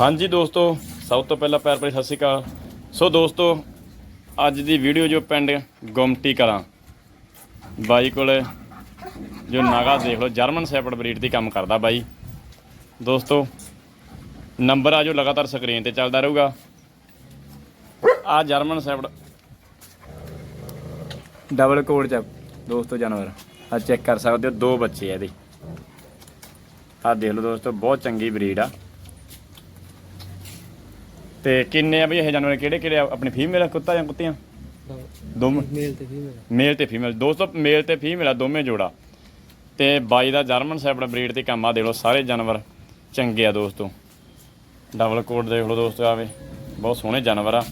ਹਾਂਜੀ ਦੋਸਤੋ, ਸਭ ਤੋਂ ਪਹਿਲਾਂ ਪਿਆਰ ਭਰੀ ਸਤਿ ਸ਼੍ਰੀ ਅਕਾਲ। ਸੋ ਦੋਸਤੋ, ਅੱਜ ਦੀ ਵੀਡੀਓ ਜੋ ਪਿੰਡ ਗੁਮਟੀ ਕਲਾਂ ਬਾਈ ਕੋਲੇ ਜੋ ਨਾਗਾ ਦੇਖ ਲਓ, ਜਰਮਨ ਸ਼ੈਪਰਡ ਬਰੀਡ ਦੀ ਕੰਮ ਕਰਦਾ ਬਾਈ। ਦੋਸਤੋ, ਨੰਬਰ ਆ ਜੋ ਲਗਾਤਾਰ ਸਕਰੀਨ ਤੇ ਚੱਲਦਾ ਰਹੂਗਾ। ਆ ਜਰਮਨ ਸ਼ੈਪਰਡ। ਡਬਲ ਕੋਡ ਚ ਦੋਸਤੋ ਜਾਨਵਰ। ਆ ਚੈੱਕ ਕਰ ਸਕਦੇ ਹੋ, ਦੋ ਬੱਚੇ ਆ ਇਹਦੇ। ਆ ਦੇਖ ਲਓ ਦੋਸਤੋ, ਬਹੁਤ ਚੰਗੀ ਬਰੀਡ ਆ। ਤੇ ਕਿੰਨੇ ਆ ਬਈ ਇਹ ਜਾਨਵਰ ਕਿਹੜੇ ਕਿਹੜੇ ਆ? ਆਪਣੇ ਫੀਮੇਲ ਕੁੱਤਾ ਜਾਂ ਕੁੱਤੀਆਂ? ਦੋਵੇਂ। ਮੇਲ ਤੇ ਫੀਮੇਲ ਮੇਲ ਤੇ ਫੀਮੇਲ ਦੋਸਤੋ ਮੇਲ ਤੇ ਫੀਮੇਲ ਆ ਦੋਵੇਂ ਜੋੜਾ। ਤੇ ਬਾਈ ਦਾ ਜਰਮਨ ਸ਼ੈਪਰਡ ਬਰੀਡ ਤੇ ਕੰਮ ਆ ਦੇਖ ਲਓ ਸਾਰੇ ਜਾਨਵਰ। ਚੰਗੇ ਆ ਦੋਸਤੋ। ਡਬਲ ਕੋਟ ਦੇਖ ਲਓ ਦੋਸਤੋ ਆਵੇ ਬਹੁਤ ਸੋਹਣੇ ਜਾਨਵਰ ਆ।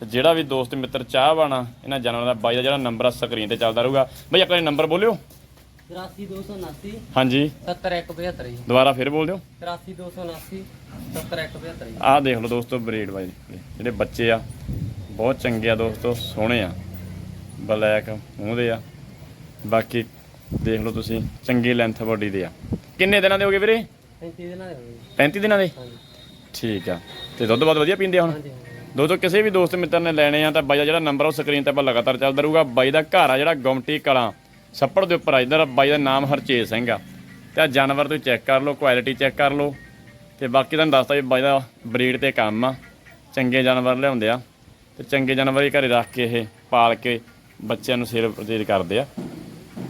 ਤੇ ਜਿਹੜਾ ਵੀ ਦੋਸਤ ਮਿੱਤਰ ਚਾਹਵਾਨਾ ਇਹਨਾਂ ਜਾਨਵਰਾਂ ਦਾ ਬਾਈ ਦਾ ਜਿਹੜਾ ਨੰਬਰ ਆ ਸਕਰੀਨ ਤੇ ਚੱਲਦਾ ਰਹੂਗਾ। ਬਈ ਵਾਰੀ ਨੰਬਰ ਬੋਲਿਓ। 83279 ਹਾਂਜੀ। 70175 ਜੀ। ਦੁਬਾਰਾ ਫਿਰ ਬੋਲ ਦਿਓ। 83279 70175 ਜੀ। ਆਹ ਦੇਖ ਲਓ ਦੋਸਤੋ ਬਰੀਡ ਦੇ। ਜਿਹੜੇ ਬੱਚੇ ਆ ਬਹੁਤ ਚੰਗੇ ਆ ਦੋਸਤੋ ਸੋਹਣੇ ਆ। ਬਲੈਕ ਮੂੰਹ ਦੇ ਆ। ਬਾਕੀ ਦੇਖ ਲਓ ਤੁਸੀਂ ਚੰਗੀ ਲੈਂਥ ਬਾਡੀ ਦੇ ਆ। ਕਿੰਨੇ ਦਿਨਾਂ ਦੇ ਹੋਗੇ ਵੀਰੇ? 35 ਦਿਨਾਂ ਦੇ ਹੋ ਗਏ ਜੀ। 35 ਦਿਨਾਂ ਦੇ? ਹਾਂਜੀ। ਠੀਕ ਆ। ਤੇ ਦੁੱਧ ਬਹੁਤ ਵਧੀਆ ਪੀਂਦੇ ਆ ਹੁਣ? ਦੋਸਤੋ ਕਿਸੇ ਵੀ ਦੋਸਤ ਮਿੱਤਰ ਨੇ ਲੈਣੇ ਆ ਤਾਂ ਬਾਈ ਦਾ ਜਿਹੜਾ ਨੰਬਰ ਉਹ ਸਕਰੀਨ ਤੇ ਆਪਾਂ ਲਗਾਤਾਰ ਚੱਲਦਾ ਰਹੂਗਾ। ਬਾਈ ਦਾ ਘਰ ਆ ਜਿਹੜਾ ਗੁਮਟੀ ਕਲਾਂ। ਛੱਪੜ ਦੇ ਉੱਪਰ ਆ ਇਧਰ ਬਾਈ ਦਾ ਨਾਮ ਹਰਚੇਤ ਸਿੰਘ ਆ। ਤੇ ਆ ਜਾਨਵਰ ਤੁਸੀਂ ਚੈੱਕ ਕਰ ਲਓ ਕੁਆਲਿਟੀ ਚੈੱਕ ਕਰ ਲਓ। ਤੇ ਬਾਕੀ ਤੁਹਾਨੂੰ ਦੱਸਦਾ ਵੀ ਬਾਈ ਦਾ ਬਰੀਡ ਤੇ ਕੰਮ ਆ। ਚੰਗੇ ਜਾਨਵਰ ਲਿਆਉਂਦੇ ਆ। ਤੇ ਚੰਗੇ ਜਾਨਵਰ ਹੀ ਘਰੇ ਰੱਖ ਕੇ ਇਹ ਪਾਲ ਕੇ ਬੱਚਿਆਂ ਨੂੰ ਸੇਲ ਪ੍ਰਤੀਤ ਕਰਦੇ ਆ।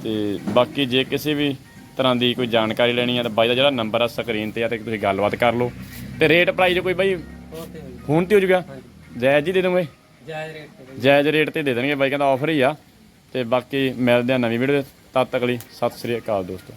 ਤੇ ਬਾਕੀ ਜੇ ਕਿਸੇ ਵੀ ਤਰ੍ਹਾਂ ਦੀ ਕੋਈ ਜਾਣਕਾਰੀ ਲੈਣੀ ਆ ਤਾਂ ਬਾਈ ਦਾ ਜਿਹੜਾ ਨੰਬਰ ਆ ਸਕਰੀਨ ਤੇ ਆ ਤੇ ਤੁਸੀਂ ਗੱਲਬਾਤ ਕਰ ਲਓ। ਤੇ ਰੇਟ ਪ੍ਰਾਈਸ ਕੋਈ ਬਾਈ? ਹੋਰ ਤੇ ਫੋਨ ਤੇ ਹੋ ਜੂਗਾ। ਜਾਇਜ਼ ਹੀ ਦੇ ਦੂੰਗੇ। ਜਾਇਜ਼ ਰੇਟ ਤੇ। ਜਾਇਜ਼ ਰੇਟ ਤੇ ਦੇ ਦੇਣਗੇ। ਬਾਈ ਕਹਿੰਦਾ ਆਫਰ ਹੀ ਆ। ਤੇ ਬਾਕੀ ਮਿਲਦੇ ਆ ਨਵੀਂ ਵੀਡੀਓ ਤਦ ਤੱਕ ਲਈ ਸਤਿ ਸ੍ਰੀ ਅਕਾਲ ਦੋਸਤੋ।